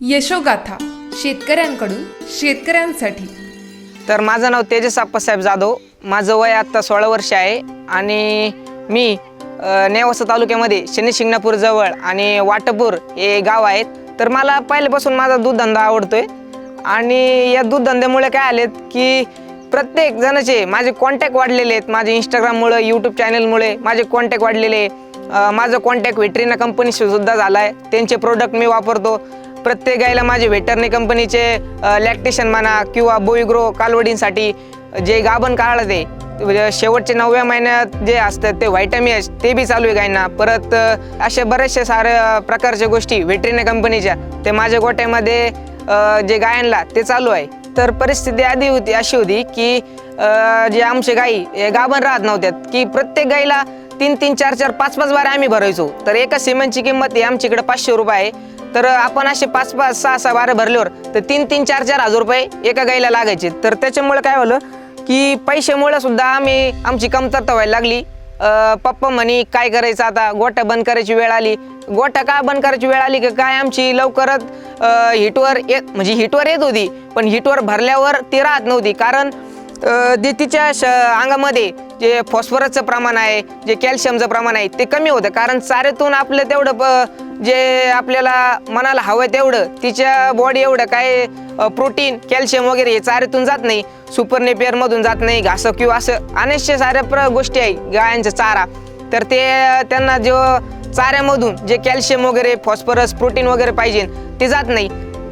यशोगाथा शेतकऱ्यांकडून शेतकऱ्यांसाठी. तर माझं नाव तेजस आप्पासाहेब जाधव. माझं वय आत्ता सोळा वर्ष आहे आणि मी अ, नेवासा तालुक्यामध्ये शनी शिंगणापूरजवळ आणि वाटपूर हे गाव आहेत तर मला पहिल्यापासून माझा दूधधंदा आवडतोय. आणि या दूधधंद्यामुळे काय आलेत की प्रत्येक जणाचे माझे कॉन्टॅक्ट वाढलेले आहेत. माझे इंस्टाग्राममुळे यूट्यूब चॅनलमुळे माझे कॉन्टॅक्ट वाढलेले आहे. अ, माझं कॉन्टॅक्ट व्हेटरीना कंपनीशी सुद्धा झाला आहे त्यांचे प्रोडक्ट मी वापरतो. प्रत्येक गायला माझे व्हेटरनी कंपनीचे लॅक्टेशन म्हणा किंवा बोईग्रो कालवडींसाठी जे गाभण काढलं ते म्हणजे शेवटचे नवव्या महिन्यात जे असतात ते व्हायटॅमियस ते बी चालू आहे गायींना. परत असे बरेचसे साऱ्या प्रकारच्या गोष्टी व्हेटरीने कंपनीच्या ते माझ्या गोट्यामध्ये जे गायांना ते चालू आहे. तर परिस्थिती आधी होती अशी होती की जे आमचे गायी गाभण राहत नव्हत्यात की प्रत्येक गाईला तीन तीन चार चार पाच पाच बारे आम्ही भरायचो. तर एका सिमेंटची किंमत ही आमच्याकडे पाचशे रुपये आहे. तर आपण असे पाच पाच सहा सहा बारा भरल्यावर तर तीन तीन चार चार हजार रुपये एका गाईला लागायचे. तर त्याच्यामुळे काय झालं की पैशामुळे सुद्धा आम्ही आमची कमतरता व्हायला लागली. पप्पा म्हणे काय करायचं आता? गोट्या बंद करायची वेळ आली. गोट्या का बंद करायची वेळ आली की? काय आमची लवकरच हिटवर येत म्हणजे हिटवर येत होती पण हिटवर भरल्यावर ती राहत नव्हती. कारण जे तिच्या श अंगामध्ये जे फॉस्फरसचं प्रमाण आहे जे कॅल्शियमचं प्रमाण आहे ते कमी होतं. कारण चाऱ्यातून आपलं तेवढं प- जे आपल्याला मनाला हवं आहे तेवढं तिच्या बॉडी एवढं काय प्रोटीन कॅल्शियम वगैरे हे चाऱ्यातून जात नाही. सुपरनेपियरमधून जात नाही घासं किंवा असं अनेकशे साऱ्या प्र गोष्टी आहे गायांचा चारा. तर ते त्यांना जो चाऱ्यामधून जे कॅल्शियम वगैरे फॉस्फरस प्रोटीन वगैरे पाहिजे ते जात नाही.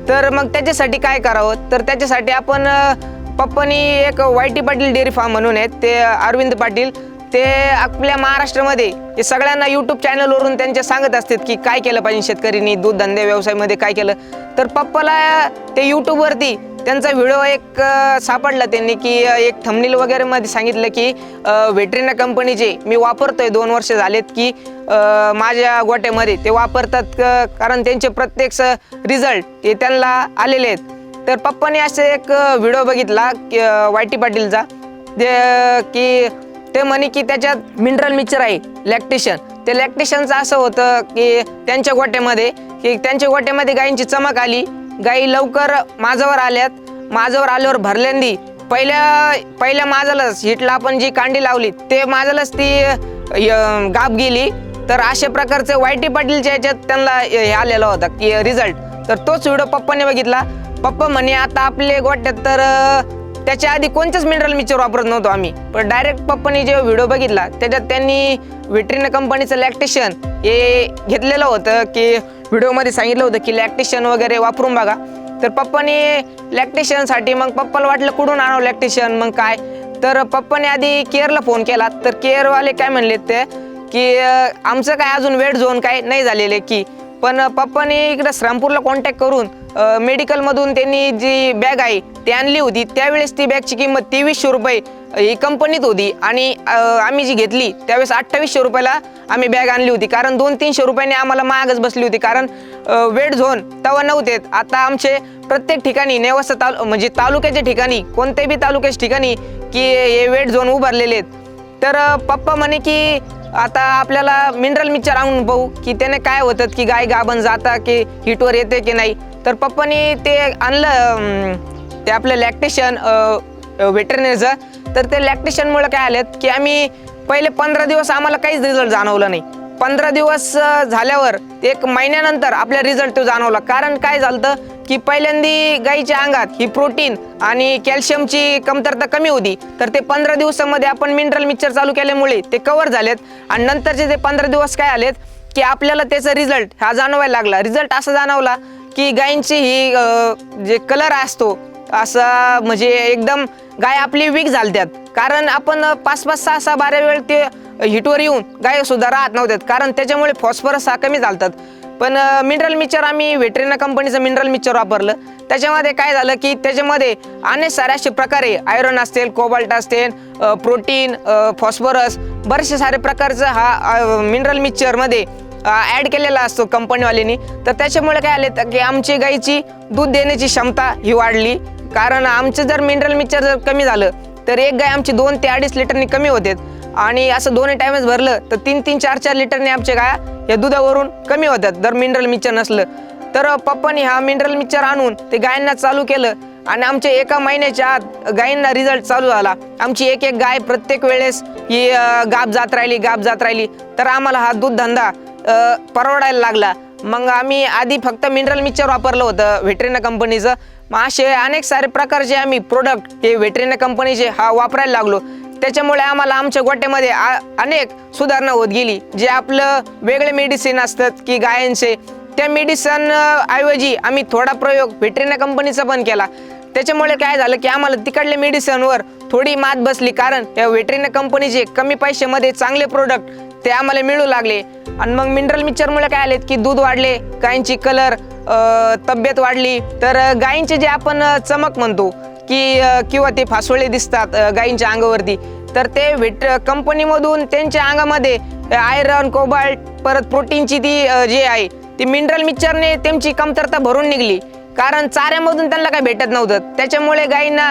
तर मग त्याच्यासाठी काय करावं? तर त्याच्यासाठी आपण पप्पानी एक Y T Patil dairy farm म्हणून आहेत ते अरविंद पाटील ते आपल्या महाराष्ट्रामध्ये ते सगळ्यांना यूट्यूब चॅनलवरून त्यांच्या सांगत असतात की काय केलं पाहिजे शेतकऱ्यांनी दूध धंदे व्यवसायामध्ये काय केलं. तर पप्पाला ते यूट्यूबवरती त्यांचा व्हिडिओ एक सापडला त्यांनी की एक थंबनेल वगैरेमध्ये सांगितलं की व्हेटरीना कंपनीचे मी वापरतोय दोन वर्ष झालेत की माझ्या गोट्यामध्ये ते वापरतात कारण त्यांचे प्रत्येक रिझल्ट हे त्यांना आलेले आहेत. तर पप्पाने असे एक व्हिडिओ बघितला वायटी पाटीलचा. ते की ते म्हणे की त्याच्यात मिनरल मिक्सर आहे लॅक्टेशन ते लॅक्टेशनचं असं होतं की त्यांच्या गोट्यामध्ये की त्यांच्या गोट्यामध्ये गायींची चमक आली. गायी लवकर माझावर आल्यात. माझावर आल्यावर भरल्यांदी पहिल्या पहिल्या माझालाच हिटला आपण जी कांडी लावली ते माझालाच ती य- गाप गेली. तर अशा प्रकारचे वाय टी पाटीलच्या याच्यात त्यांना हे आलेला होता की रिझल्ट तर तोच व्हिडिओ पप्पाने बघितला. पप्पा म्हणे आता आपले गोट्यात तर अं, त्याच्या आधी कोणत्याच मिनरल मिक्सर वापरत नव्हतो आम्ही. पण डायरेक्ट पप्पानी जे व्हिडिओ बघितला त्याच्यात त्यांनी व्हेटरीन कंपनीचं लॅक्टेशन हे घेतलेलं होतं की व्हिडिओमध्ये सांगितलं होतं की लॅक्टेशन वगैरे वापरून बघा. तर पप्पानी लॅक्टेशनसाठी मग पप्पाला वाटलं कुठून आणावं लॅक्टेशन मग काय? तर पप्पाने आधी केअरला फोन केला. तर केअरवाले काय म्हणले ते की अं, आमचं काय अजून वेट झोन काय नाही झालेले की पण पप्पाने इकडं श्रामपूरला कॉन्टॅक्ट करून मेडिकलमधून त्यांनी जी बॅग आहे ती आणली होती. त्यावेळेस ती बॅगची किंमत तेवीसशे रुपये ही कंपनीत होती. आणि आम्ही जी घेतली त्यावेळेस अठ्ठावीसशे रुपयाला आम्ही बॅग आणली होती. कारण दोन तीनशे रुपयाने आम्हाला महागच बसली होती. कारण वेट झोन तेव्हा नव्हते. आता आमचे प्रत्येक ठिकाणी नेवासा तालु म्हणजे तालुक्याच्या ठिकाणी कोणत्याही बी तालुक्याच्या ठिकाणी की हे वेट झोन उभारलेले आहेत. तर पप्पा म्हणे की आता आपल्याला मिनरल मिक्सर आणून पाहू की त्याने काय होतं की गाय गाभण जाता की हिटवर येते की नाही. तर पप्पानी ते आणलं ते आपलं लॅक्टेशन वेटरनेचं तर ते लॅक्टेशनमुळे काय आलं की आम्ही पहिले पंधरा दिवस आम्हाला काहीच रिझल्ट जाणवला नाही. पंधरा दिवस झाल्यावर एक महिन्यानंतर आपल्या रिझल्ट तो जाणवला. कारण काय झालं की पहिल्यांदी गाईच्या अंगात ही प्रोटीन आणि कॅल्शियमची कमतरता कमी होती. तर ते पंधरा दिवसामध्ये आपण मिनरल मिक्सर चालू केल्यामुळे ते कव्हर झालेत. आणि नंतरचे ते पंधरा दिवस काय आलेत की आपल्याला त्याचा रिझल्ट हा जाणवायला लागला. रिझल्ट असा जाणवला की गायींची ही जे कलर असतो असा म्हणजे एकदम गाय आपली वीक झालत्यात. कारण आपण पाच पाच सहा सहा बारा वेळ ते हिटवर येऊन गाय सुद्धा राहत नव्हत्यात. कारण त्याच्यामुळे फॉस्फरस हा कमी झालतात पण मिनरल मिक्सर आम्ही व्हेटरीना कंपनीचं मिनरल मिक्सर वापरलं. त्याच्यामध्ये काय झालं की त्याच्यामध्ये अनेक सारे असे प्रकारे आयरन असतील कोबाल्ट असतील प्रोटीन फॉस्फरस बरेचसे सारे प्रकारचं हा मिनरल मिक्सरमध्ये ॲड केलेला असतो कंपनीवाल्यांनी तर त्याच्यामुळे काय आले की आमची गाईची दूध देण्याची क्षमता ही वाढली. कारण आमचं जर मिनरल मिक्सर जर कमी झालं तर एक गाय आमची दोन ते अडीच लिटरनी कमी होते. आणि असं दोन्ही टाईमच भरलं तर तीन तीन चार चार लिटरने आमच्या गाया या दुधावरून कमी होतात दर मिनरल मिक्सर नसलं. तर पप्पानी हा मिनरल मिक्सर आणून ते गायांना चालू केलं. आणि आमच्या एका महिन्याच्या आत गायींना रिझल्ट चालू झाला. आमची एक एक गाय प्रत्येक वेळेस ही गाप गाब जात राहिली गाब जात राहिली. तर आम्हाला हा दूध धंदा परवडायला लागला. मग आम्ही आधी फक्त मिनरल मिक्सर वापरलं होतं व्हेटरीना कंपनीचं मग असे अनेक सारे प्रकारचे आम्ही प्रोडक्ट हे व्हेटरीना कंपनीचे हा वापरायला लागलो त्याच्यामुळे आम्हाला आमच्या गोट्यामध्ये आ- अनेक सुधारणा होत गेली. जे आपलं वेगळे मेडिसिन असतात की गायांचे त्या मेडिसिन ऐवजी आम्ही थोडा प्रयोग व्हेटरीना कंपनीचा पण केला. त्याच्यामुळे काय झालं की आम्हाला तिकडल्या मेडिसिनवर थोडी मात बसली कारण या व्हेटरीना कंपनीचे कमी पैशामध्ये चांगले प्रोडक्ट ते आम्हाला मिळू लागले. आणि मग मिनरल मिक्सरमुळे काय आलेत की दूध वाढले काहींची कलर तब्येत वाढली तर गायींचे जे आपण चमक म्हणतो की किंवा ते फासोळे दिसतात गायींच्या अंगावरती तर ते व्हेट कंपनीमधून त्यांच्या अंगामध्ये आयरन कोबाल्ट परत प्रोटीनची ती जे आहे ती मिनरल मिक्सरने त्यांची कमतरता भरून निघली. कारण चाऱ्यामधून त्यांना काही भेटत नव्हतं. त्याच्यामुळे गायींना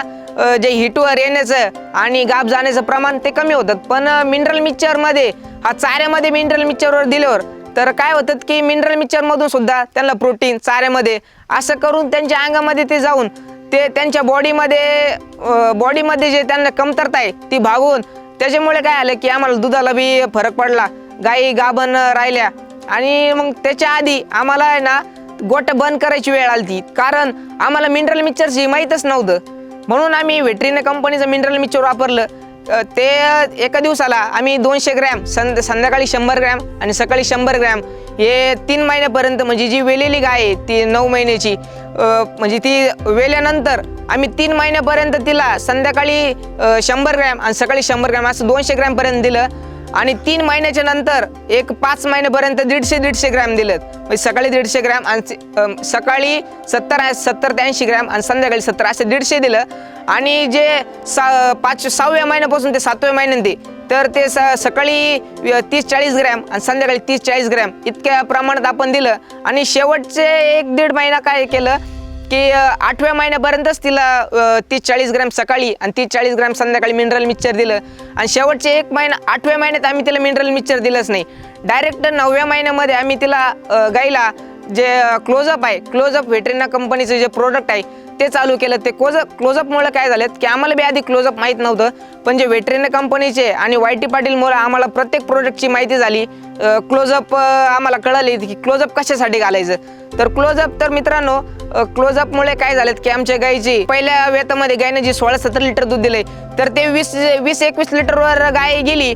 जे हिटवर येण्याचं आणि गाब जाण्याचं प्रमाण ते कमी होतं. पण मिनरल मिक्सरमध्ये हा चाऱ्यामध्ये मिनरल मिक्सरवर दिल्यावर तर काय होतं की मिनरल मिक्सरमधून सुद्धा त्यांना प्रोटीन चाऱ्यामध्ये असं करून त्यांच्या अंगामध्ये ते जाऊन ते त्यांच्या बॉडीमध्ये बॉडीमध्ये जे त्यांना कमतरता आहे ती भागून त्याच्यामुळे काय आलं की आम्हाला दुधाला बी फरक पडला. गाई गाभण राहिल्या आणि मग त्याच्या आधी आम्हाला आहे ना गोट बंद करायची वेळ आली कारण आम्हाला मिनरल मिक्सरची माहीतच नव्हतं. म्हणून आम्ही व्हेटरीने कंपनीचं मिनरल मिक्सर वापरलं. ते एका दिवसाला आम्ही दोनशे ग्रॅम सं संध्याकाळी शंभर ग्रॅम आणि सकाळी शंभर ग्रॅम हे तीन महिन्यापर्यंत म्हणजे जी वेलेली गाय आहे ती नऊ महिन्याची म्हणजे ती वेल्यानंतर आम्ही तीन महिन्यापर्यंत तिला संध्याकाळी शंभर ग्रॅम आणि सकाळी शंभर ग्रॅम असं दोनशे ग्रॅमपर्यंत दिलं. आणि तीन महिन्याच्या नंतर एक पाच महिन्यापर्यंत दीडशे दीडशे ग्रॅम दिलेत. म्हणजे सकाळी दीडशे ग्रॅम आणि सकाळी सत्तर सत्तर ते ऐंशी ग्रॅम आणि संध्याकाळी सत्तर असे दीडशे दिलं. आणि जे सा पाच सहाव्या महिन्यापासून ते सातव्या महिन्यात तर ते स सकाळी तीस चाळीस ग्रॅम आणि संध्याकाळी तीस चाळीस ग्रॅम इतक्या प्रमाणात आपण दिलं. आणि शेवटचे एक दीड महिना काय केलं की आठव्या महिन्यापर्यंतच तिला तीस चाळीस ग्रॅम सकाळी आणि तीस चाळीस ग्रॅम संध्याकाळी मिनरल मिक्सचर दिलं. आणि शेवटचे एक महिना आठव्या महिन्यात आम्ही तिला मिनरल मिक्सचर दिलंच नाही. डायरेक्ट नवव्या महिन्यामध्ये आम्ही तिला गाईला जे क्लोजअप आहे क्लोजअप व्हेटरिना कंपनीचं जे प्रोडक्ट आहे ते चालू केलं. ते क्लोजअप क्लोजअपमुळे काय झालं की आम्हाला बी आधी क्लोजअप माहीत नव्हतं. पण जे व्हेटरीना कंपनीचे आणि वाय टी पाटीलमुळे आम्हाला प्रत्येक प्रोडक्टची माहिती झाली. क्लोजअप आम्हाला कळाली की क्लोजअप कशासाठी घालायचं. तर क्लोजअप तर मित्रांनो क्लोजअपमुळे काय झालेत की आमच्या गायची पहिल्या वेतामध्ये गायने जी सोळा सतरा लिटर दूध दिले तर ते वीस वीस एकवीस लिटरवर गाय गेली.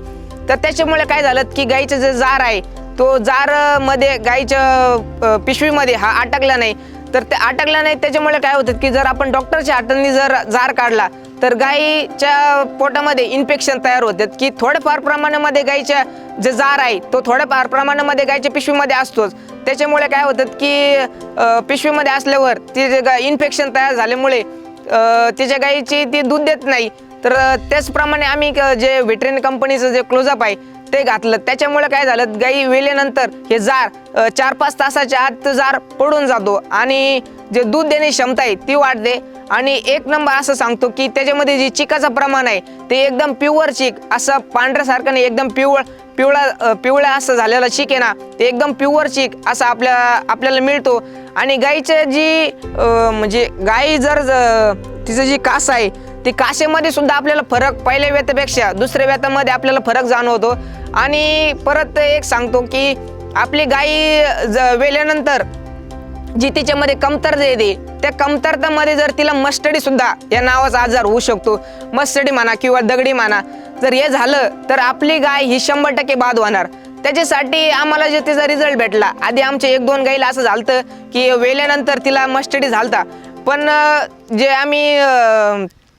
तर त्याच्यामुळे काय झालं की गायीचं जे जार आहे तो जारमध्ये गाईच्या पिशवीमध्ये हा अटकला नाही. तर ते अटकल्या नाही त्याच्यामुळे काय होतं की जर आपण डॉक्टरच्या हातांनी जर जार काढला तर गाईच्या पोटामध्ये इन्फेक्शन तयार होतात. की थोड्याफार प्रमाणामध्ये गाईच्या जे जार आहे तो थोड्याफार प्रमाणामध्ये गाईच्या पिशवीमध्ये असतोच. त्याच्यामुळे काय होतं की पिशवीमध्ये असल्यावर ती जे गाय इन्फेक्शन तयार झाल्यामुळे तिच्या गाईची ती दूध देत नाही. तर त्याचप्रमाणे आम्ही क- जे व्हेटरीन कंपनीचं जे क्लोजअप आहे ते घातलं. त्याच्यामुळे काय झालं? गाई वेल्यानंतर हे जार चार पाच तासाच्या आत जार पडून जातो आणि जे दूध देण्याची क्षमता आहे ती वाढते. आणि एक नंबर असं सांगतो की त्याच्यामध्ये जे चिकाचं प्रमाण आहे ते एकदम प्युअर चिक. असं पांढऱ्यासारखं नाही एकदम पिवळ पिवळा पिवळा असं झालेला चिक आहे ना ते एकदम प्युअर चिक असं आपल्या आपल्याला मिळतो. आणि गाईचं जी म्हणजे गाई जर तिचं जी कास आहे ती काशेमध्ये सुद्धा आपल्याला फरक पहिल्या व्यतापेक्षा दुसऱ्या व्यतामध्ये आपल्याला फरक जाणवतो. आणि परत एक सांगतो की आपली गाई ज- वेल्यानंतर जी तिच्यामध्ये कमतरता येते त्या कमतरतेमध्ये जर तिला मस्टडी सुद्धा या नावाचा आजार होऊ शकतो. मस्टडी म्हणा किंवा दगडी म्हणा जर हे झालं तर आपली गाय ही शंभर टक्के बाद होणार. त्याच्यासाठी आम्हाला जे तिचा रिझल्ट भेटला. आधी आमच्या एक दोन गाईला असं झालं की वेल्यानंतर तिला मस्टडी झालता. पण जे आम्ही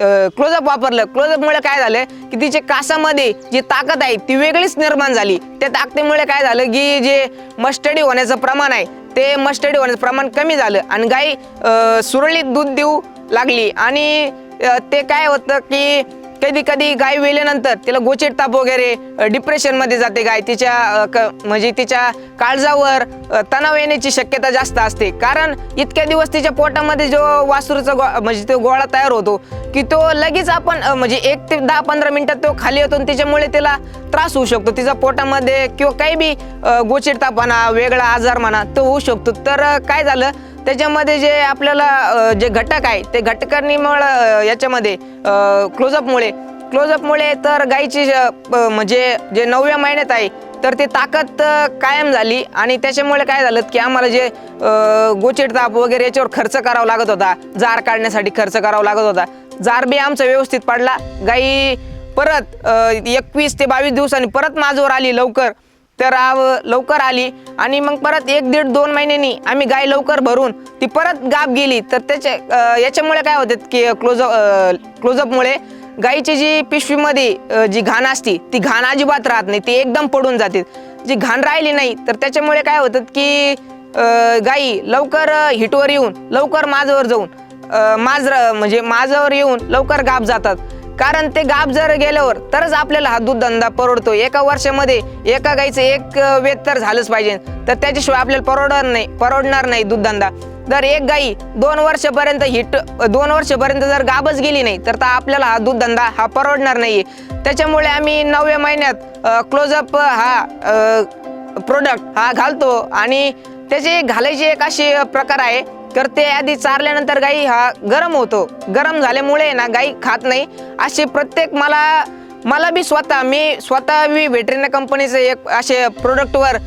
क्लोजअप वापरलं. क्लोजअपमुळे काय झालं की तिचे कासामध्ये जी ताकद आहे ती वेगळीच निर्माण झाली. त्या ताकदीमुळे काय झालं की जे मस्टडी होण्याचं प्रमाण आहे ते मस्टडी होण्याचं प्रमाण कमी झालं आणि गाई सुरळीत दूध देऊ लागली. आणि ते काय होतं की कधी कधी गाय वेल्यानंतर तिला गोचेट ताप वगैरे डिप्रेशनमध्ये जाते गाय. तिच्या क- म्हणजे तिच्या काळजावर तणाव येण्याची शक्यता जास्त असते. कारण इतक्या दिवस तिच्या पोटामध्ये जो वासरूचा गो म्हणजे तो गोळा तयार होतो की तो लगेच आपण म्हणजे एक ते दहा पंधरा मिनिटात तो खाली येतो आणि त्याच्यामुळे तिला त्रास होऊ शकतो. तिचा पोटामध्ये किंवा काही बी गोचेट ताप म्हणा वेगळा आजार म्हणा तो होऊ शकतो. तर काय झालं त्याच्यामध्ये जे आपल्याला जे घटक आहे ते घटकांनीमुळं याच्यामध्ये क्लोजअपमुळे क्लोजअपमुळे तर गाईची प- म्हणजे जे नवव्या महिन्यात आहे तर ते ताकद कायम झाली आणि त्याच्यामुळे काय झालं की आम्हाला जे अ, गोचेट ताप वगैरे याच्यावर खर्च करावा लागत होता जार काढण्यासाठी खर्च करावा लागत होता. जार बी आमचा व्यवस्थित पडला. गाई परत एकवीस ते बावीस दिवसांनी परत माझवर आली लवकर. तर आव लवकर आली आणि मग परत एक दीड दोन महिन्यांनी आम्ही गाय लवकर भरून ती परत गाप गेली. तर त्याच्या याच्यामुळे काय होते की क्लोजअप क्लोजअपमुळे गाईची जी पिशवीमध्ये जी घाण असती ती घाण अजिबात राहत नाही. ती एकदम पडून जाते. जी घाण राहिली नाही तर त्याच्यामुळे काय होतं की गाई लवकर हिटवर येऊन लवकर माझवर जाऊन अ, म्हणजे माजावर येऊन लवकर गाप जातात. कारण ते गाप जर गेल्यावर तरच आपल्याला हा दूध धंदा परवडतो. एका वर्षामध्ये एका गाईचं एक वेत तर झालंच पाहिजे. तर त्याच्याशिवाय आपल्याला परवडणार नाही परवडणार नाही दूध धंदा जर एक गाई दोन वर्षापर्यंत हिट दोन वर्षापर्यंत जर गाबच गेली नाही तर आपल्याला हा दूध धंदा हा परवडणार नाही त्याच्यामुळे आम्ही नवव्या महिन्यात क्लोजअप हा प्रोडक्ट हा घालतो. आणि त्याची घालायची एक अशी प्रकार आहे. तर ते आधी चारल्यानंतर गाई हा गरम होतो. गरम झाल्यामुळे ना गाई खात नाही. असे प्रत्येक मला मला बी स्वतः मी स्वतः मी व्हेटरिनरी कंपनीचे एक असे प्रोडक्टवर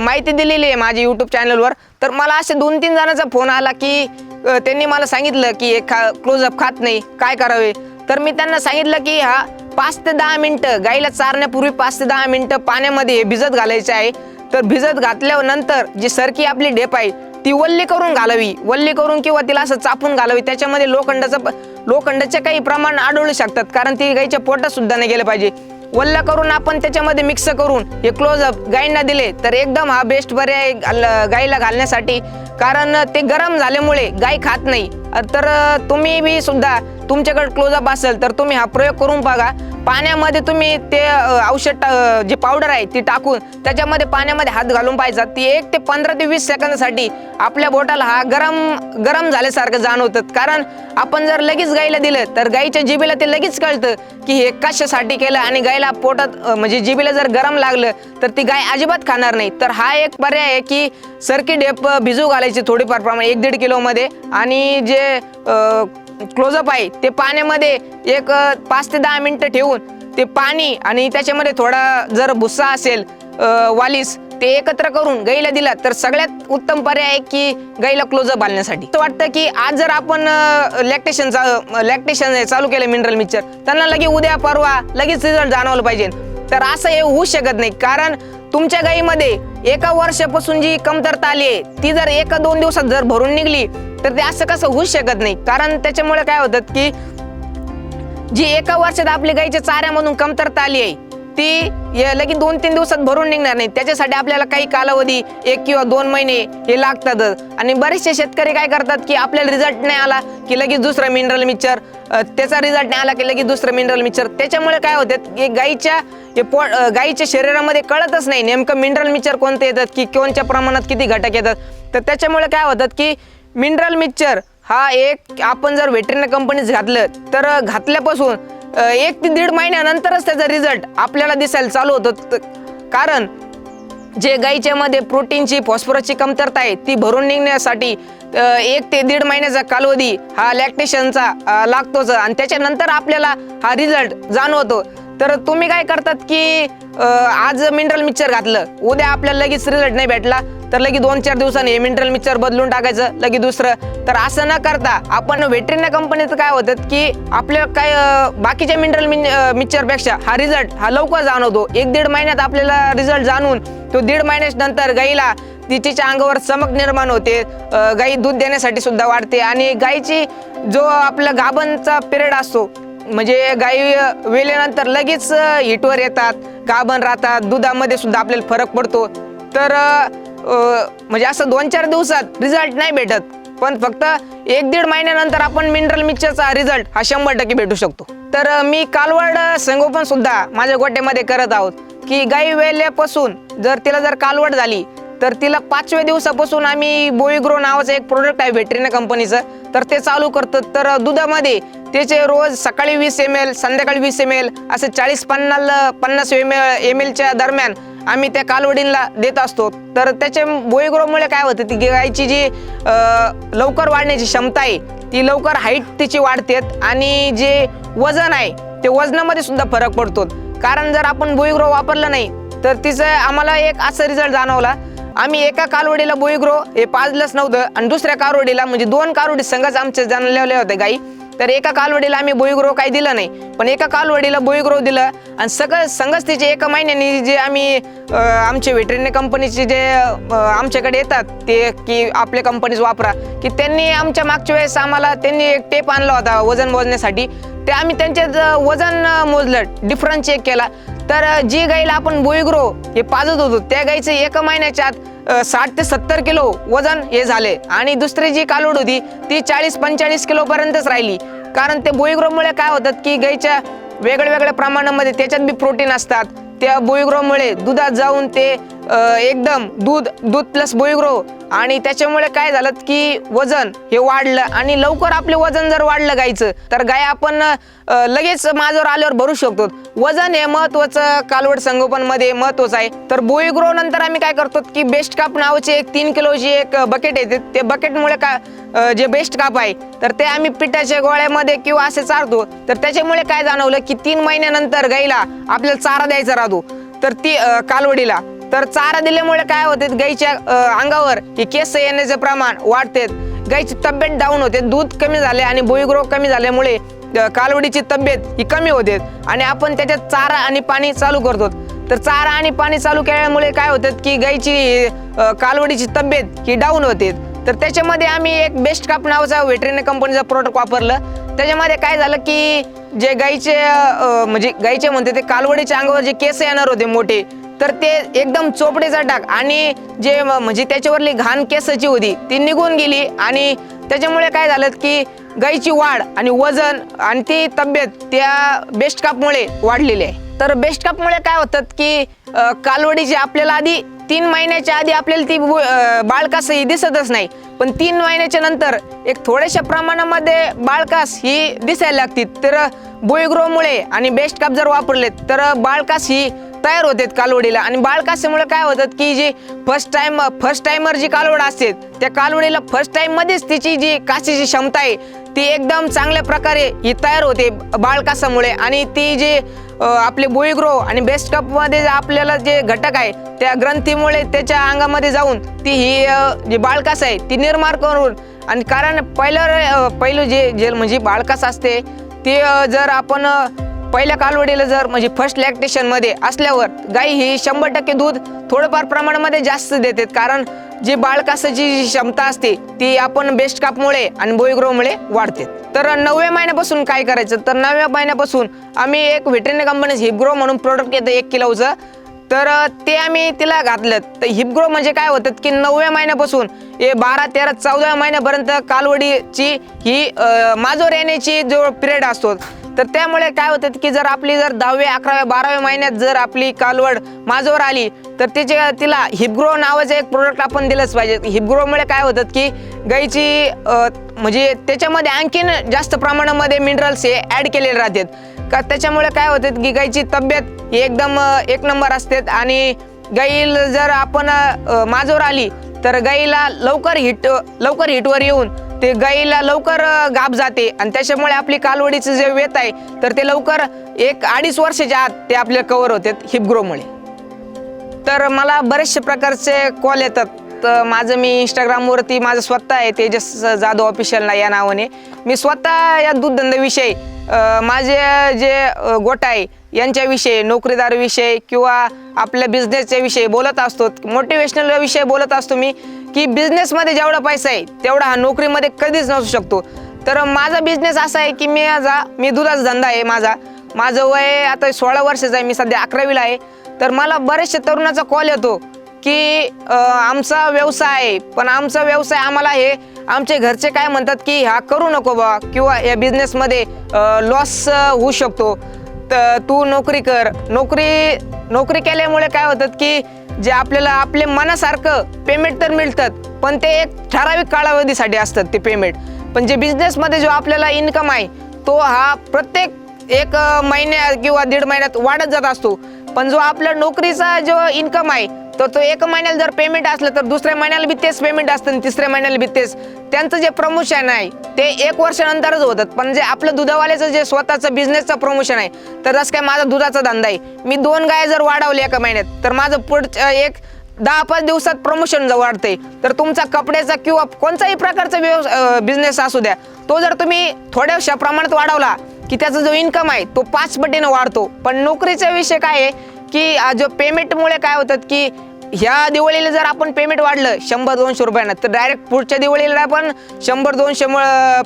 माहिती दिलेली आहे माझ्या यूट्यूब चॅनलवर तर मला असे दोन तीन जणांचा फोन आला की त्यांनी मला सांगितलं की एक खा क्लोजअप खात नाही. काय करावे? तर मी त्यांना सांगितलं की हा पाच ते दहा मिनटं गाईला चारण्यापूर्वी पाच ते दहा मिनटं पाण्यामध्ये भिजत घालायचे आहे. तर भिजत घातल्यानंतर जी सरकी आपली ढेप आहे ती वल्ली करून घालावी वल्ली करून किंवा तिला असं चापून घालावी. त्याच्यामध्ये लोखंडाचं लोखंडाचे काही प्रमाण आढळू शकतात कारण ती गाईच्या पोटात सुद्धा नाही गेलं पाहिजे. वल्ल करून आपण त्याच्यामध्ये मिक्स करून हे क्लोजअप गायींना दिले तर एकदम हा बेस्ट पर्याय घाल- गाईला घालण्यासाठी. कारण ते गरम झाल्यामुळे गाय खात नाही. तर तुम्ही बी सुद्धा तुमच्याकडे क्लोजअप असेल तर तुम्ही हा प्रयोग करून बघा. पाण्यामध्ये तुम्ही ते औषध टा- जी पावडर आहे ती टाकून त्याच्यामध्ये पाण्यामध्ये हात घालून पाहायचा. ती एक ते पंधरा ते वीस सेकंदासाठी आपल्या बोटाला हा गरम गरम झाल्यासारखं जाणवतं. कारण आपण जर लगेच गाईला दिलं तर गाईच्या जिबीला ते लगेच कळतं की हे कशासाठी केलं आणि गाईला पोटात म्हणजे जिबीला जर गरम लागलं तर ती गाय अजिबात खाणार नाही. तर हा एक पर्याय आहे की सरकी डेप भिजू घालायची थोडीफार प्रमाण एक दीड किलोमध्ये. आणि जे क्लोजअप आहे. ते पाण्यामध्ये एक पाच ते दहा मिनटं ठेवून ते पाणी आणि त्याच्यामध्ये थोडा जर भुस्सा असेल वालीस ते एकत्र करून गाईला दिला तर सगळ्यात उत्तम पर्याय आहे की गाईला क्लोजअप घालण्यासाठी असं वाटतं की आज जर आपण लॅक्टेशन लॅक्टेशन चालू केलं मिनरल मिक्सर त्यांना लगे उद्या परवा लगेच रिझल्ट जाणवलं पाहिजे. तर असं हे होऊ शकत नाही. कारण तुमच्या गाईमध्ये एका वर्षापासून जी कमतरता आली आहे ती जर एका दोन दिवसात जर भरून निघली तर ते असं कसं होऊच शकत नाही. कारण त्याच्यामुळे काय होतं की जी एका वर्षात आपली गाईच्या चाऱ्यामधून कमतरता आली आहे ती लगेच दोन तीन दिवसात भरून निघणार नाही. त्याच्यासाठी आपल्याला काही कालावधी एक किंवा दोन महिने हे लागतातच. आणि बरेचसे शेतकरी काय करतात की आपल्याला रिझल्ट नाही आला की लगेच दुसरं मिनरल मिक्सर त्याचा रिझल्ट नाही आला की लगेच दुसरं मिनरल मिक्सर त्याच्यामुळे काय होतात की गाईच्या हे पो गाईच्या शरीरामध्ये कळतच नाही नेमकं मिनरल मिक्सर कोणते येतात की कोणत्या प्रमाणात किती घटक येतात. तर त्याच्यामुळे काय होतात की मिनरल मिक्सर हा एक आपण जर व्हेटरिनरी कंपनीच घातलं तर घातल्यापासून एक ते दीड महिन्यानंतरच त्याचा रिझल्ट आपल्याला दिसायला चालू होतो. कारण जे गाईच्या मध्ये प्रोटीनची फॉस्फरसची कमतरता आहे ती भरून निघण्यासाठी एक ते दीड महिन्याचा कालावधी हा लॅक्टेशनचा लागतोच. आणि त्याच्यानंतर आपल्याला हा रिझल्ट जाणवतो. तर तुम्ही काय करतात की आज मिनरल मिक्सर घातलं. उद्या आपल्याला लगेच रिझल्ट नाही भेटला. तर लगेच दोन चार दिवसांनी हे मिनरल मिक्सर बदलून टाकायचं लगेच दुसरं. तर असं न करता आपण व्हेटरिनरी कंपनीचं काय होतं की आपल्या काय बाकीच्या मिनरल मिक्सरपेक्षा हा रिझल्ट हा लवकर जाणवतो. एक दीड महिन्यात आपल्याला रिझल्ट जाणून तो दीड महिन्यानंतर गाईला ती तिच्या अंगावर चमक निर्माण होते गाई दूध देण्यासाठी सुद्धा वाढते आणि गाईची जो आपला गाभणचा पिरियड असतो म्हणजे गाई वेळेनंतर वेल्यानंतर लगेच हिटवर येतात गाभण राहतात दुधामध्ये सुद्धा आपल्याला फरक पडतो. तर म्हणजे असं दोन चार दिवसात रिझल्ट नाही भेटत. पण फक्त एक दीड महिन्यानंतर आपण मिनरल मिक्सरचा रिझल्ट हा शंभर टक्के भेटू शकतो. तर मी कालवड संगोपन सुद्धा माझ्या गोट्यामध्ये करत आहोत की गाई वेल्यापासून जर तिला जर कालवड झाली तर तिला पाचव्या दिवसापासून आम्ही बोईग्रो नावाचं एक प्रोडक्ट आहे व्हेटरीना कंपनीचं तर ते चालू करतो तर दुधामध्ये त्याचे रोज सकाळी वीस एम एल संध्याकाळी वीस एम एल असे चाळीस पन्नास पन्नास एम एल एम एलच्या दरम्यान आम्ही त्या कालवडींना देत असतो. तर त्याच्या बोईग्रोमुळे काय होतं ती गायची जी लवकर वाढण्याची क्षमता आहे ती लवकर हाईट तिची वाढते आणि जे वजन आहे ते वजनामध्ये सुद्धा फरक पडतो. कारण जर आपण बोईग्रो वापरलं नाही तर तिचं आम्हाला एक असा रिझल्ट जाणवला. आम्ही एका कालवडीला बोईग्रो हे पाजलंच नव्हतं आणि दुसऱ्या कालवडीला म्हणजे दोन कालवडी संघच आमचे जाणलेले होते गाई. तर एका कालवडीला आम्ही बोईग्रो काही दिलं नाही. पण एका कालवडीला बोईग्रो दिलं आणि सगळं संगस्तीचे एका महिन्याने जे आम्ही आमचे वेटरनरी कंपनीचे जे आमच्याकडे येतात ते की आपल्या कंपनीज वापरा. की त्यांनी आमच्या मागच्या वेळेस आम्हाला त्यांनी एक टेप आणला होता वजन मोजण्यासाठी. ते आम्ही त्यांच्यात वजन मोजलं डिफरन्स चेक केला. तर जी गाईला आपण बोईग्रो हे पाजत होतो त्या गाईचं एका महिन्याच्या आत साठ ते सत्तर किलो वजन हे झाले. आणि दुसरी जी कालवड होती ती चाळीस पंचेचाळीस किलो पर्यंतच राहिली. कारण ते बोईग्रोमुळे काय होतात की गाईच्या वेगळ्या वेगळ्या प्रमाणामध्ये त्याच्यात बी प्रोटीन असतात. त्या बोईग्रोमुळे दुधात जाऊन ते एकदम दूध दूध प्लस बोईग्रो आणि त्याच्यामुळे काय झालं की वजन हे वाढलं आणि लवकर आपले वजन जर वाढलं गायचं तर गाय आपण लगेच माझ्यावर आल्यावर भरू शकतो. वजन हे महत्वाचं कालवड संगोपनमध्ये महत्वाचं आहे. तर बोईग्रो नंतर आम्ही काय करतो की बेस्ट काप नावाची एक तीन किलोची एक बकेट येते. ते बकेटमुळे का जे बेस्ट काप आहे तर ते आम्ही पिठाच्या गोळ्यामध्ये किंवा असे चारतो. तर त्याच्यामुळे काय जाणवलं की तीन महिन्यानंतर गाईला आपल्याला चारा द्यायचा राहतो. तर ती कालवडीला. तर चारा दिल्यामुळे काय होते? गाईच्या अंगावर की केस येण्याचं प्रमाण वाढते. गाईची तब्येत डाऊन होते. दूध कमी झाले आणि भुईग्रोह कमी झाल्यामुळे कालवडीची तब्येत ही कमी होते. आणि आपण त्याच्यात चारा आणि पाणी चालू करतो. तर चारा आणि पाणी चालू केल्यामुळे काय होतात की गाईची कालवडीची तब्येत ही डाऊन होते. तर त्याच्यामध्ये आम्ही एक बेस्ट काप नावाचा व्हेटरिनरी कंपनीचा प्रोडक्ट वापरलं. त्याच्यामध्ये काय झालं की जे गाईचे म्हणजे गाईचे म्हणते ते कालवडीच्या अंगावर जे केस येणार होते मोठे तर ते एकदम चोपडेचा टाक आणि जे म्हणजे त्याच्यावरली घाण केसाची होती ती निघून गेली. आणि त्याच्यामुळे काय झालं की गाईची वाढ आणि वजन आणि ती तब्येत त्या बेस्ट कापमुळे वाढलेली आहे. तर बेस्ट कापमुळे काय होतात की कालवडी कालवडीची आपल्याला आधी तीन महिन्याच्या आधी आपल्याला ती बाळकास ही दिसतच नाही. पण तीन महिन्याच्या नंतर एक थोड्याशा प्रमाणामध्ये बाळकास ही दिसायला लागते तर बोईग्रोमुळे आणि बेस्ट काप जर वापरले तर बाळकास ही तयार होतात कालवडीला. आणि बाळकासामुळे काय होतात की जी फर्स्ट टाइम फर्स्ट टाइमर जी कालवड असते त्या कालवडीला फर्स्ट टाइम मध्येच तिची जी काशीची क्षमता आहे ती एकदम चांगल्या प्रकारे ही तयार होते बाळकासामुळे. आणि ती जी आपले बोईग्रो आणि बेस्ट कपमध्ये आपल्याला जे घटक आहे त्या ग्रंथीमुळे त्याच्या अंगामध्ये जाऊन ती ही जी बाळकास आहे ती निर्माण करून आणि कारण पहिलं पहिलं जे जे म्हणजे बाळकास असते ते जर आपण पहिल्या कालवडीला जर म्हणजे फर्स्ट लॅक्टेशनमध्ये असल्यावर गाई ही शंभर टक्के दूध थोडंफार प्रमाणामध्ये जास्त देते कारण जी बाळकासाची जी क्षमता असते ती आपण बेस्ट कापमुळे आणि बोईग्रोमुळे वाढते. तर नवव्या महिन्यापासून काय करायचं? तर नवव्या महिन्यापासून आम्ही एक व्हेटरनरी कंपनी हिपग्रो म्हणून प्रोडक्ट येतं एक किलोचं. तर ते आम्ही तिला घातलं. तर हिपग्रो म्हणजे काय होतं की नवव्या महिन्यापासून हे बारा तेरा चौदाव्या महिन्यापर्यंत कालवडीची ही माजोर येण्याची जो पिरियड असतो तर त्यामुळे काय होतं की जर आपली जर दहाव्या अकराव्या बाराव्या महिन्यात जर आपली कालवड माझवर आली तर तिचे तिला हिपग्रो नावाचं एक प्रोडक्ट आपण दिलंच पाहिजे. हिपग्रोमुळे काय होतं की गाईची म्हणजे त्याच्यामध्ये आणखीन जास्त प्रमाणामध्ये मिनरल्स हे ॲड केलेले राहतात. का त्याच्यामुळे काय होतं की गाईची तब्येत ही एकदम एक नंबर असते आणि गाईला जर आपण माझवर आली तर गाईला लवकर हिट लवकर हिटवर येऊन ते गाईला लवकर गाब जाते. आणि त्याच्यामुळे आपली कालवडीचं जे वेत आहे तर ते लवकर एक अडीच वर्षाच्या आत ते आपले कवर होते हिपग्रोमुळे तर मला बरेचसे प्रकारचे कॉल येतात. तर माझं मी इंस्टाग्रामवरती माझं स्वतः आहे तेजस जाधव ऑफिशियलला या नावाने. मी स्वतः या दूधधंद्याविषयी माझे जे अ, गोट आहे यांच्याविषयी नोकरीदारविषयी किंवा आपल्या बिझनेसच्या विषयी बोलत असतो. मोटिवेशनल विषय बोलत असतो मी. की बिझनेसमध्ये जेवढा पैसा आहे तेवढा हा नोकरीमध्ये कधीच नसू शकतो. तर माझा बिझनेस असा आहे की मी माझा मी दुधाचा धंदा आहे माझा. माझं वय आता सोळा वर्षाचं आहे मी सध्या अकरावीला आहे. तर मला बरेचशा तरुणाचा कॉल येतो की आमचा व्यवसाय आहे पण आमचा व्यवसाय आम्हाला हे आमचे घरचे काय म्हणतात की हा करू नको बा किंवा या बिझनेसमध्ये लॉस होऊ शकतो. तर तू नोकरी कर. नोकरी नोकरी केल्यामुळे काय होतात की जे आपल्याला आपले मनासारखं पेमेंट तर मिळतात पण ते एक ठराविक कालावधीसाठी असतात ते पेमेंट पण जे बिझनेसमध्ये जो आपल्याला इन्कम आहे तो हा प्रत्येक एक महिन्या किंवा दीड महिन्यात वाढत जात असतो. पण जो आपला नोकरीचा जो इन्कम आहे तर तो एक महिन्याला जर पेमेंट असलं तर दुसऱ्या महिन्याला बी तेच पेमेंट असतं आणि तिसऱ्या महिन्याला बी तेच. त्यांचं जे प्रमोशन आहे ते एक वर्षानंतरच होतात. पण जे आपलं दुधावाल्याचं जे स्वतःचं बिझनेसचं प्रमोशन आहे तर जसं काय माझा दुधाचा धंदा आहे. मी दोन गाय जर वाढवले एका महिन्यात तर माझं पुढच्या एक दहा पाच दिवसात प्रमोशन जर वाढते तर तुमचा कपड्याचा किंवा कोणताही प्रकारचा व्यवसाय बिझनेस असू द्या तो जर तुम्ही थोड्याशा प्रमाणात वाढवला की त्याचा जो इन्कम आहे तो पाच पटीनं वाढतो. पण नोकरीचा विषय काय आहे की जो पेमेंटमुळे काय होतात की ह्या दिवाळीला जर आपण पेमेंट वाढलं शंभर दोनशे रुपयानं तर डायरेक्ट पुढच्या दिवाळीला पण शंभर दोनशे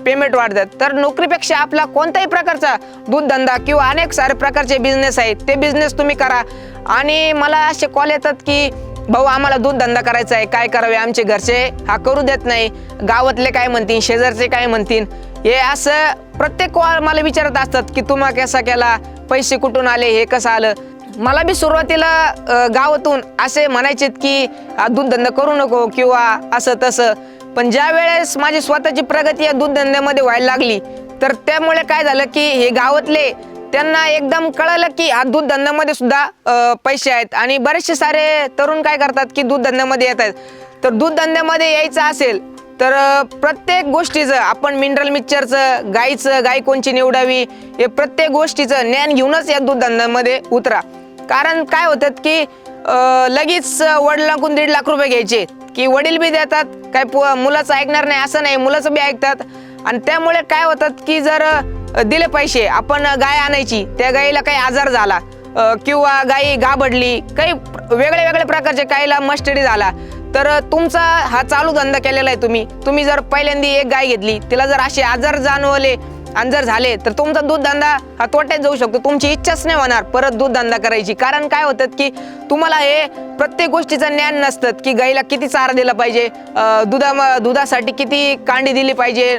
पेमेंट वाढतात. तर नोकरीपेक्षा आपला कोणत्याही प्रकारचा दूध धंदा किंवा अनेक सारे प्रकारचे बिझनेस आहेत ते बिझनेस तुम्ही करा. आणि मला असे कॉल येतात की भाऊ आम्हाला दूध धंदा करायचा आहे काय करावे आमचे घरचे? हा करू देत नाही. गावातले काय म्हणतील शेजारचे काय म्हणतील? हे असं प्रत्येक कॉल मला विचारत असतात की तुम्हा कसा केला? पैसे कुठून आले? हे कसं आलं? मला बी सुरुवातीला गावातून असे म्हणायचे की हा दूध धंदा करू नको किंवा असं तसं. पण ज्या वेळेस माझी स्वतःची प्रगती या दूध धंद्यामध्ये व्हायला लागली तर त्यामुळे काय झालं की हे गावातले त्यांना एकदम कळलं की हा दूध धंद्यामध्ये सुद्धा पैसे आहेत. आणि बरेचसे सारे तरुण काय करतात की दूध धंद्यामध्ये येत आहेत. तर दूध धंद्यामध्ये यायचं असेल तर प्रत्येक गोष्टीचं आपण मिनरल मिक्सरचं गाईचं गाय कोणची निवडावी हे प्रत्येक गोष्टीचं ज्ञान घेऊनच या दूध धंद्यामध्ये उतरा. कारण काय होतात की लगेच वडिलांकडून दीड लाख रुपये घ्यायचे. की वडील बी देतात काय पो- मुलाचं ऐकणार नाही असं नाही मुलाचं बी ऐकतात. आणि त्यामुळे काय होतात की जर अ, दिले पैसे आपण गाय आणायची त्या गाईला काही आजार झाला किंवा गायी गाबडली काही वेगळ्या वेगळ्या प्रकारचे गायीला मस्टडी झाला तर तुमचा हा चालू धंदा केलेला आहे तुम्ही. तुम्ही जर पहिल्यांदा एक गाय घेतली तिला जर असे आजार जाणवले आणि जर झाले तर तुमचा दूध धंदा हा तोट्यात जाऊ शकतो. तुमची इच्छाच नाही होणार परत दूध धंदा करायची. कारण काय होतात की तुम्हाला हे प्रत्येक गोष्टीचं ज्ञान नसतं की गाईला किती चारा दिला पाहिजे दुधा दुधासाठी किती कांडी दिली पाहिजे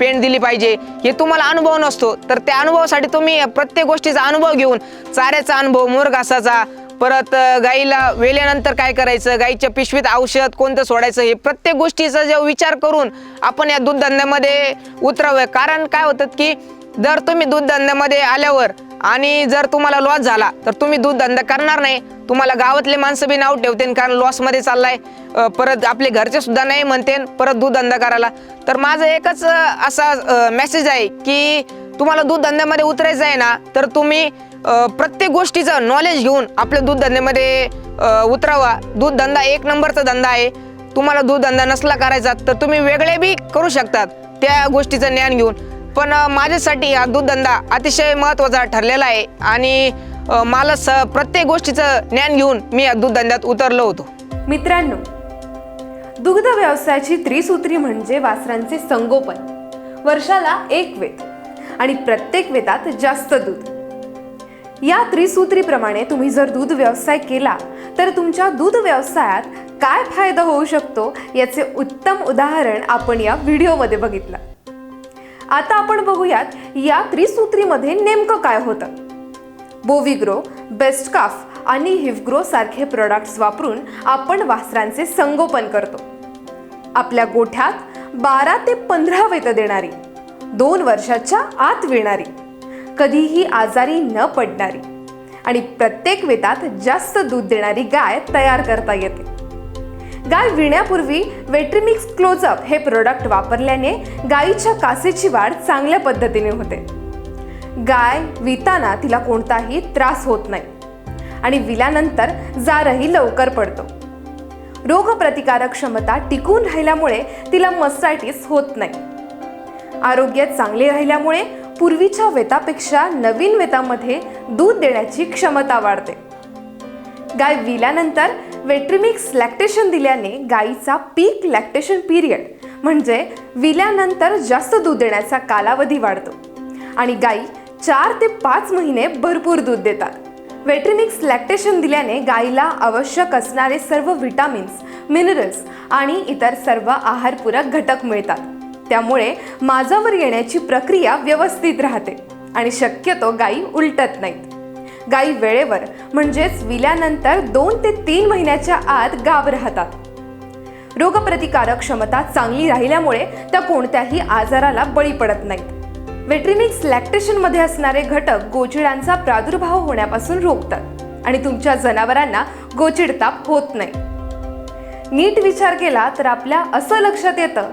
पेंड दिली पाहिजे हे तुम्हाला अनुभव नसतो. तर त्या अनुभवासाठी तुम्ही प्रत्येक गोष्टीचा अनुभव घेऊन चाऱ्याचा अनुभव मुरघासाचा परत गाईला वेल्यानंतर काय करायचं? गाईच्या पिशवीत औषध कोणतं सोडायचं? हे प्रत्येक गोष्टीचा जेव्हा विचार करून आपण या दूध धंद्यामध्ये उतरावं. कारण काय होतं की जर तुम्ही दूध धंद्यामध्ये आल्यावर आणि जर तुम्हाला लॉस झाला तर तुम्ही दूध धंदा करणार नाही. तुम्हाला गावातले माणसं बी नाव ठेवते कारण लॉसमध्ये चाललाय. परत आपले घरचे सुद्धा नाही म्हणते परत दूध धंदा करायला. तर माझं एकच असा मेसेज आहे की तुम्हाला दूध धंद्यामध्ये उतरायचं आहे ना तर तुम्ही प्रत्येक गोष्टीचं नॉलेज घेऊन आपल्या दूध धंद्यामध्ये उतरावा. दूध धंदा एक नंबरचा धंदा आहे. तुम्हाला दूध धंदा नसला करायचा तर तुम्ही वेगळे बी करू शकतात त्या गोष्टीचं ज्ञान घेऊन. पण माझ्यासाठी हा दूध धंदा अतिशय महत्त्वाचा ठरलेला आहे आणि मला स प्रत्येक गोष्टीचं ज्ञान घेऊन मी या दूध धंद्यात उतरलो होतो. मित्रांनो दुग्ध व्यवसायाची त्रिसूत्री म्हणजे वासरांचे संगोपन. वर्षाला एक वेत आणि प्रत्येक वेतात जास्त दूध. या त्रिसूत्रीप्रमाणे तुम्ही जर दूध व्यवसाय केला तर तुमच्या दूध व्यवसायात काय फायदा होऊ शकतो याचे उत्तम उदाहरण आपण या व्हिडिओमध्ये बघितलं. आता आपण बघूयात या त्रिसूत्रीमध्ये नेमकं काय होतं. बोविग्रो बेस्टकाफ आणि हिवग्रो सारखे प्रोडक्ट्स वापरून आपण वासरांचे संगोपन करतो. आपल्या गोठ्यात बारा ते पंधरा वेत देणारी दोन वर्षाच्या आत विणारी. कधीही आजारी न पडणारी आणि प्रत्येक वेतात जास्त दूध देणारी गाय तयार करता येते. गाय विण्यापूर्वी वेट्रिमिक्स क्लोजअप हे प्रोडक्ट वापरल्याने गायीच्या कासेची वाढ चांगल्या पद्धतीने होते. गाय विताना तिला कोणताही त्रास होत नाही आणि विल्यानंतर जारही लवकर पडतो. रोगप्रतिकारक क्षमता टिकून राहिल्यामुळे तिला मस्टायटिस होत नाही. आरोग्य चांगले राहिल्यामुळे पूर्वीच्या वेतापेक्षा नवीन वेतामध्ये दूध देण्याची क्षमता वाढते. गाय विल्यानंतर वेट्रिमिक्स लॅक्टेशन दिल्याने गायीचा पीक लॅक्टेशन पिरियड म्हणजे विल्यानंतर जास्त दूध देण्याचा कालावधी वाढतो. आणि गायी चार ते पाच महिने भरपूर दूध देतात. वेट्रिनिक्स लॅक्टेशन दिल्याने गायीला आवश्यक असणारे सर्व व्हिटॅमिन्स मिनरल्स आणि इतर सर्व आहारपूरक घटक मिळतात. त्यामुळे माझावर येण्याची प्रक्रिया व्यवस्थित राहते आणि शक्यतो गायी उलटत नाहीत. गायी वेळेवर म्हणजेच विल्यानंतर दोन ते तीन महिन्याच्या आत गाव राहतात. रोगप्रतिकारक क्षमता चांगली राहिल्यामुळे त्या कोणत्याही आजाराला बळी पडत नाहीत. वेट्रिनिक्स लॅक्टेशनमध्ये असणारे घटक गोचिडांचा प्रादुर्भाव होण्यापासून रोखतात आणि तुमच्या जनावरांना गोचिडताप होत नाही. नीट विचार केला तर आपल्या असं लक्षात येतं